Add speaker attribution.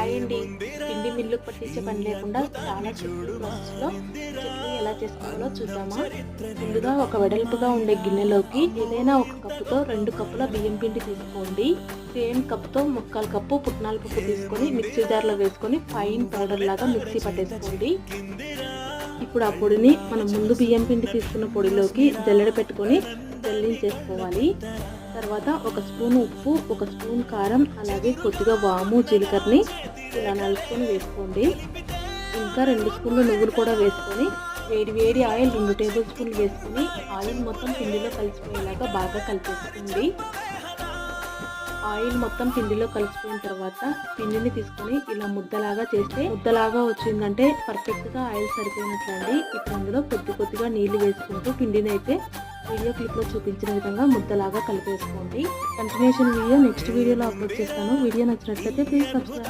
Speaker 1: Hi అండి పిండి mill పట్టించే పని లేకుండా చాలా సింపుల్ ప్రాసెస్లో చట్నీ ఎలా చేసుకోవాలో చూద్దామా? ముందుగా ఒక వెడల్పుగా ఉండే గిన్నెలోకి ఏదైనా ఒక కప్పుతో రెండు కప్పుల బియ్యం పిండి తీసుకోండి. సేమ్ కప్తో ముక్కాల కప్పు పుట్నాల పప్పు తీసుకొని మిక్సీ జార్లో వేసుకొని ఫైన్ పౌడర్ లాగా మిక్సీ పట్టేసుకోండి. ఇప్పుడు ఆ పొడిని మనం ముందు బియ్యం పిండి తీసుకున్న పొడిలోకి జల్లెడ పెట్టుకొని జల్లించేసుకోవాలి తర్వాత ఒక స్పూన్ ఉప్పు ఒక స్పూన్ కారం అలాగే కొద్దిగా వాము జీలకర్రని ఇలా నలుపుకొని వేసుకోండి. ఇంకా రెండు స్పూన్లు నువ్వులు కూడా వేసుకొని వేడి వేడి ఆయిల్ రెండు టేబుల్ స్పూన్లు వేసుకొని ఆయిల్ మొత్తం పిండిలో కలిసిపోయేలాగా బాగా కలిపేసుకోండి. ఆయిల్ మొత్తం పిండిలో కలిసిపోయిన తర్వాత పిండిని తీసుకొని ఇలా ముద్దలాగా చేస్తే ముద్దలాగా వచ్చిందంటే పర్ఫెక్ట్గా ఆయిల్ సరిపోయినట్లండి. ఇప్పుడు అందులో కొద్ది కొద్దిగా నీళ్ళు వేసుకుంటూ పిండిని అయితే వీడియో క్లిప్లో చూపించిన విధంగా ముద్దలాగా కలిపేసుకోండి. కంటిన్యూషన్ వీడియో నెక్స్ట్ వీడియోలో అప్లోడ్ చేస్తాను. వీడియో నచ్చినట్లయితే ప్లీజ్ సబ్స్క్రైబ్